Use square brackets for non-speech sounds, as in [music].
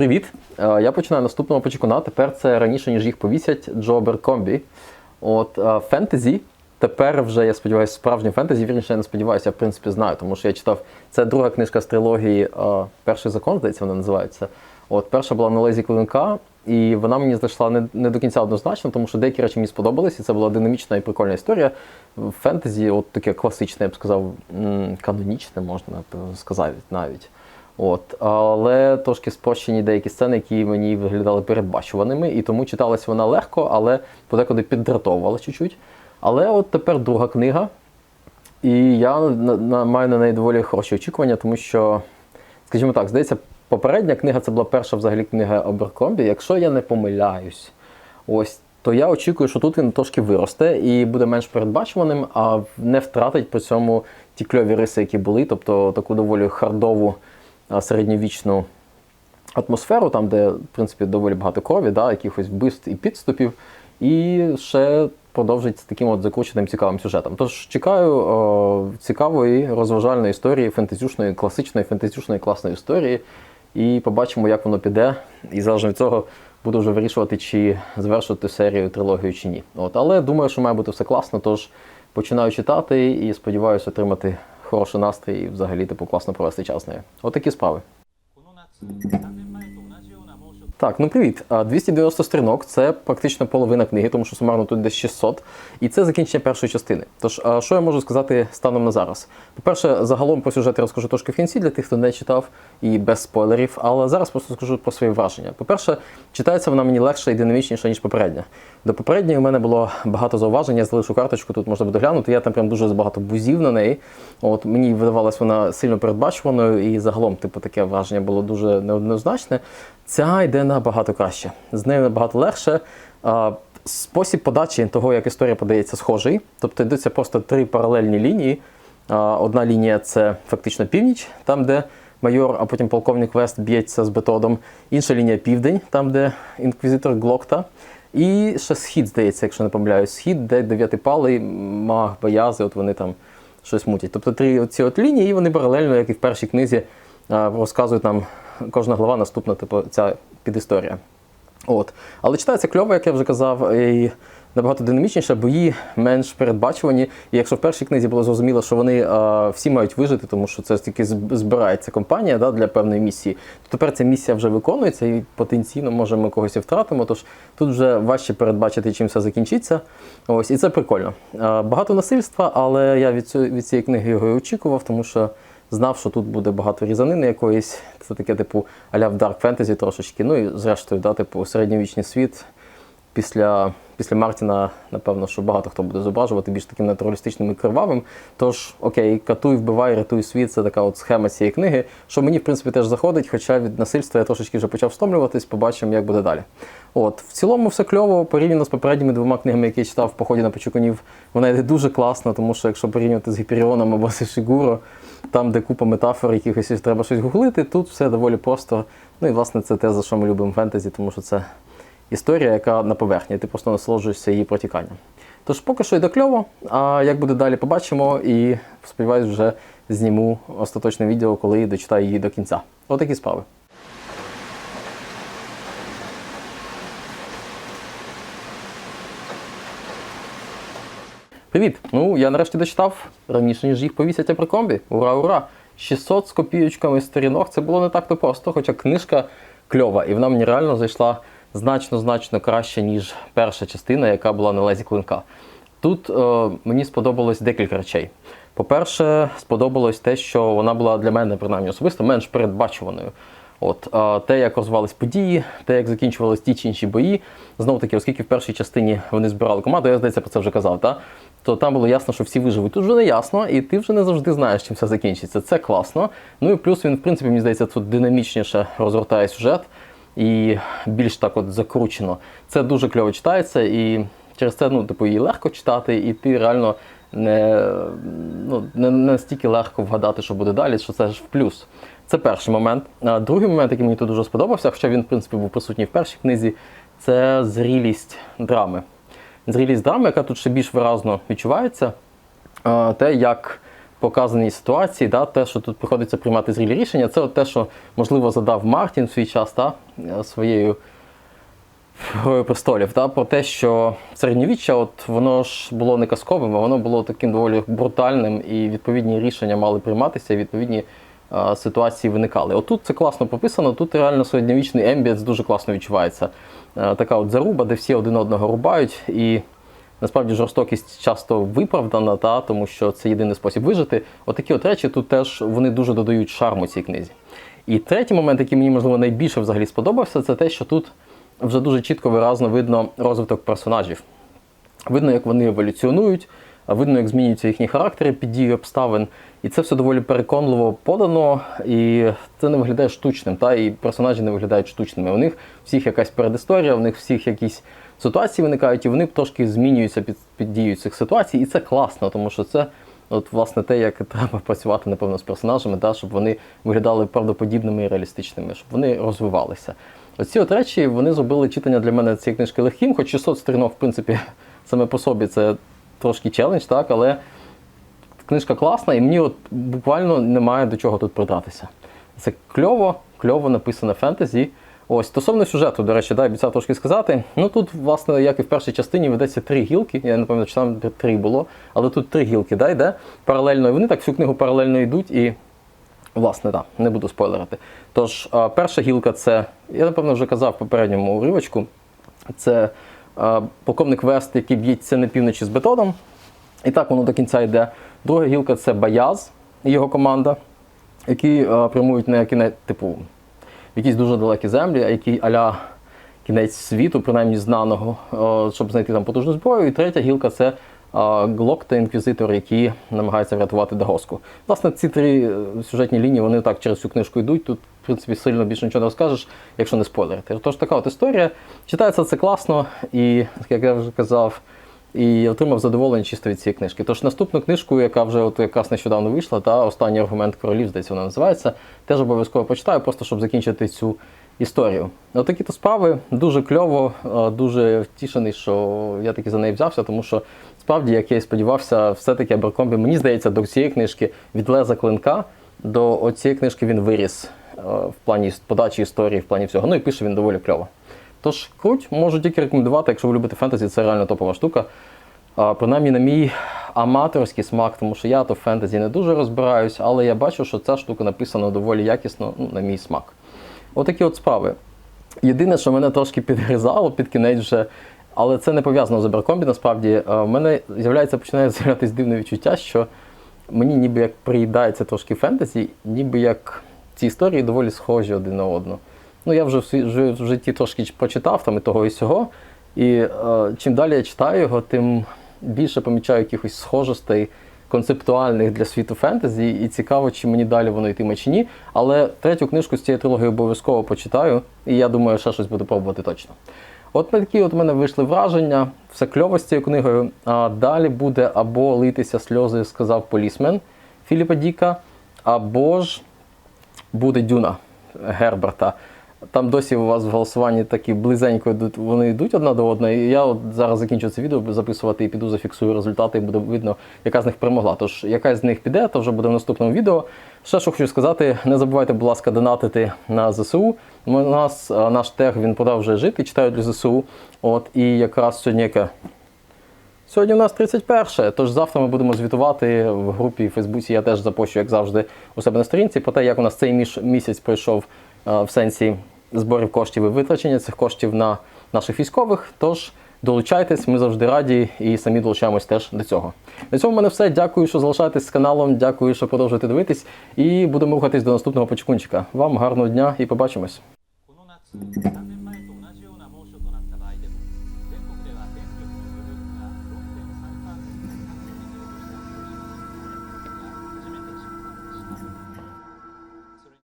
Привіт! Е, Я починаю наступного почекуна. Тепер це раніше, ніж їх повісять Джо Беркомбі. От е, фентезі. Тепер вже, я сподіваюся, справжнє фентезі, вірніше, я не сподіваюся, я в принципі знаю, тому що я читав. Це друга книжка з трилогії е, Перший закон, здається, вона називається. От перша була на лезі клинка, і вона мені зайшла не, не до кінця однозначно, тому що деякі речі мені сподобались, і це була динамічна і прикольна історія. Фентезі, от таке класичне, я б сказав, канонічне, можна сказати навіть. От, але трошки спрощені деякі сцени, які мені виглядали передбачуваними, і тому читалась вона легко, але подекуди піддратовувала чуть-чуть. Але от тепер друга книга, і я на, на, маю на неї доволі хороші очікування, тому що, скажімо так, здається, попередня книга це була перша взагалі книга Оберкомбі. Якщо я не помиляюсь, ось то я очікую, що тут він трошки виросте і буде менш передбачуваним, а не втратить при цьому ті кльові риси, які були, тобто таку доволі хардову середньовічну атмосферу, там, де, в принципі, доволі багато крові, да, якихось вбивств і підступів, і ще продовжить з таким от закрученим цікавим сюжетом. Тож чекаю о, цікавої розважальної історії, фентезюшної, класичної, фентезюшної класної історії, і побачимо, як воно піде. І залежно від цього буду вже вирішувати, чи завершувати серію трилогію чи ні. От, але думаю, що має бути все класно, тож починаю читати і сподіваюся отримати хороший настрій і взагалі типу класно провести час з нею. Отакі справи. Так, ну привіт. 290 сторінок це практично половина книги, тому що сумарно тут десь 600. І це закінчення першої частини. Тож, що я можу сказати станом на зараз? По-перше, загалом про сюжет я розкажу трошки в кінці для тих, хто не читав, і без спойлерів, але зараз просто скажу про свої враження. По-перше, читається вона мені легше і динамічніше, ніж попередня. До попередньої у мене було багато зауважень, я залишу карточку, тут можна буде глянути. Я там прям дуже багато бузів на неї. От мені видавалась вона сильно передбачуваною, і загалом, типу, таке враження було дуже неоднозначне. Ця йде набагато краще. З нею набагато легше. Спосіб подачі того, як історія подається, схожий. Тобто йдуться просто три паралельні лінії. Одна лінія це фактично північ, там, де майор, а потім полковник Вест б'ється з бетодом. Інша лінія південь, там, де інквізитор Глокта. І ще схід, здається, якщо не помиляюсь, схід, де дев'ятипалий маг Баязи, от вони там щось мутять. Тобто три ці от лінії, і вони паралельно, як і в першій книзі, розказують нам кожна глава наступна, типу, ця підісторія. От. Але читається кльово, як я вже казав, і набагато динамічніше, бої менш передбачувані. І якщо в першій книзі було зрозуміло, що вони а, всі мають вижити, тому що це тільки збирається компанія да, для певної місії, то тепер ця місія вже виконується і потенційно може ми когось і втратимо. Тож тут вже важче передбачити, чим все закінчиться. Ось, і це прикольно. А, багато насильства, але я від, цю, від цієї книги його і очікував, тому що знав, що тут буде багато різанини якоїсь. Це таке, типу, аля в Dark Fantasy трошечки. Ну і зрештою, да, типу, середньовічний світ. Після, після Мартіна, напевно, що багато хто буде зображувати більш таким натуралістичним і кривавим. Тож, окей, катуй, вбивай, рятуй світ це така от схема цієї книги, що мені, в принципі, теж заходить, хоча від насильства я трошечки вже почав стомлюватись, побачимо, як буде далі. От, в цілому все кльово, порівняно з попередніми двома книгами, які я читав в поході на Почукунів, вона йде дуже класно, тому що якщо порівнювати з Гіперіоном або з Шигуро, там, де купа метафор, якихось треба щось гуглити, тут все доволі просто. Ну і власне це те, за що ми любимо фентезі, тому що це історія, яка на поверхні, ти просто насолоджуєшся її протіканням. Тож поки що йде кльово, а як буде далі, побачимо і сподіваюсь, вже зніму остаточне відео, коли дочитаю її до кінця. Отакі справи. Привіт! Ну я нарешті дочитав раніше, ніж їх повісять Абракомбі. Ура, ура! 600 з копійочками сторінок. Це було не так то просто, хоча книжка кльова, і вона мені реально зайшла значно-значно краще, ніж перша частина, яка була на лезі клинка. Тут е, мені сподобалось декілька речей. По-перше, сподобалось те, що вона була для мене, принаймні особисто, менш передбачуваною. От е, те, як розвивались події, те, як закінчувались ті чи інші бої. Знову таки, оскільки в першій частині вони збирали команду, я здається про це вже казав, та? То там було ясно, що всі виживуть. Тут вже не ясно, і ти вже не завжди знаєш, чим все закінчиться. Це класно. Ну і плюс він, в принципі, мені здається, тут динамічніше розгортає сюжет і більш так от закручено. Це дуже кльово читається, і через це ну, типу, її легко читати, і ти реально не, ну, не настільки легко вгадати, що буде далі, що це ж в плюс. Це перший момент. А другий момент, який мені тут дуже сподобався, хоча він, в принципі, був присутній в першій книзі, це зрілість драми. Зрілість драми, яка тут ще більш виразно відчувається. Те, як показаній ситуації, да, те, що тут приходиться приймати зрілі рішення, це от те, що можливо задав Мартін в свій час та, е, своєю престолів, та, про те, що середньовіччя, от воно ж було не казковим, а воно було таким доволі брутальним, і відповідні рішення мали прийматися, і відповідні е, ситуації виникали. Отут це класно прописано, тут реально середньовічний ембієнс дуже класно відчувається. Е, така от заруба, де всі один одного рубають, і насправді жорстокість часто виправдана, та, тому що це єдиний спосіб вижити. Отакі от речі тут теж вони дуже додають шарму цій книзі. І третій момент, який мені можливо найбільше взагалі сподобався, це те, що тут вже дуже чітко виразно видно розвиток персонажів. Видно, як вони еволюціонують, видно, як змінюються їхні характери під дією обставин. І це все доволі переконливо подано, і це не виглядає штучним, та і персонажі не виглядають штучними. У них всіх якась передісторія, у них всіх якісь ситуації виникають, і вони трошки змінюються під, під дією цих ситуацій. І це класно, тому що це от, власне те, як треба працювати, напевно, з персонажами, та, щоб вони виглядали правдоподібними і реалістичними, щоб вони розвивалися. Оці от речі вони зробили читання для мене цієї книжки легким, хоч 600 сторінок, в принципі, [laughs] саме по собі це трошки челендж, так, але книжка класна, і мені от буквально немає до чого тут придратися. Це кльово, кльово написане фентезі. Ось стосовно сюжету, до речі, да, обіцяв трошки сказати. Ну тут, власне, як і в першій частині, ведеться три гілки. Я не пам'ятаю, чи там три було, але тут три гілки, да, йде паралельно. І вони так всю книгу паралельно йдуть і. Власне, так, не буду спойлерити. Тож, перша гілка це, я напевно вже казав в попередньому уривочку, це полковник Вест, який б'ється на півночі з бетоном. І так воно до кінця йде. Друга гілка це Баяз і його команда, які прямують на кінець, типу, в якісь дуже далекі землі, а які аля кінець світу, принаймні знаного, щоб знайти там потужну зброю. І третя гілка це Глок та інквізитор, які намагаються врятувати Дагоску. Власне, ці три е, сюжетні лінії вони так через всю книжку йдуть. Тут, принципі, сильно більше нічого не розкажеш, якщо не спойлерити. Тож така от історія. Читається це класно, і, як я вже казав, і отримав задоволення чисто від цієї книжки. Тож наступну книжку, яка вже от якраз нещодавно вийшла, та останній аргумент королів, здається, вона називається, теж обов'язково почитаю, просто щоб закінчити цю історію. Отакі то справи дуже кльово, дуже втішений, що я таки за неї взявся, тому що справді, як я і сподівався, все-таки Аберкомбі, мені здається, до цієї книжки від леза клинка до цієї книжки він виріс в плані подачі історії, в плані всього. Ну і пише він доволі кльово. Тож круть, можу тільки рекомендувати, якщо ви любите фентезі, це реально топова штука. А, принаймні на мій аматорський смак, тому що я то фентезі не дуже розбираюсь, але я бачу, що ця штука написана доволі якісно ну, на мій смак. Отакі от справи. Єдине, що мене трошки підгризало під кінець вже, але це не пов'язано з Аберкомбі, насправді. Е, В мене з'являється, починає з'являтися дивне відчуття, що мені ніби як приїдається трошки фентезі, ніби як ці історії доволі схожі один на одну. Ну, я вже в, житті трошки почитав там і того, і сього. І е, чим далі я читаю його, тим більше помічаю якихось схожостей концептуальних для світу фентезі, і цікаво, чи мені далі воно йтиме чи ні. Але третю книжку з цієї трилогії обов'язково почитаю, і я думаю, ще щось буду пробувати точно. От такі от мене вийшли враження, все кльово з цією книгою. А далі буде або литися сльози, сказав полісмен Філіпа Діка, або ж буде Дюна Герберта. Там досі у вас в голосуванні такі близенько йдуть, вони йдуть одна до одної. І я от зараз закінчу це відео записувати і піду зафіксую результати, і буде видно, яка з них перемогла. Тож яка з них піде, то вже буде в наступному відео. Ще що хочу сказати, не забувайте, будь ласка, донатити на ЗСУ. У нас наш тег він продовжує жити, читаю для ЗСУ. От і якраз сьогодні яке? Сьогодні у нас 31, тож завтра ми будемо звітувати в групі в Фейсбуці. Я теж запощу, як завжди, у себе на сторінці про те, як у нас цей місяць пройшов е, в сенсі зборів коштів і витрачення цих коштів на наших військових. Тож долучайтесь, ми завжди раді і самі долучаємось теж до цього. На цьому в мене все. Дякую, що залишаєтесь з каналом. Дякую, що продовжуєте дивитись. І будемо рухатись до наступного почекунчика. Вам гарного дня і побачимось.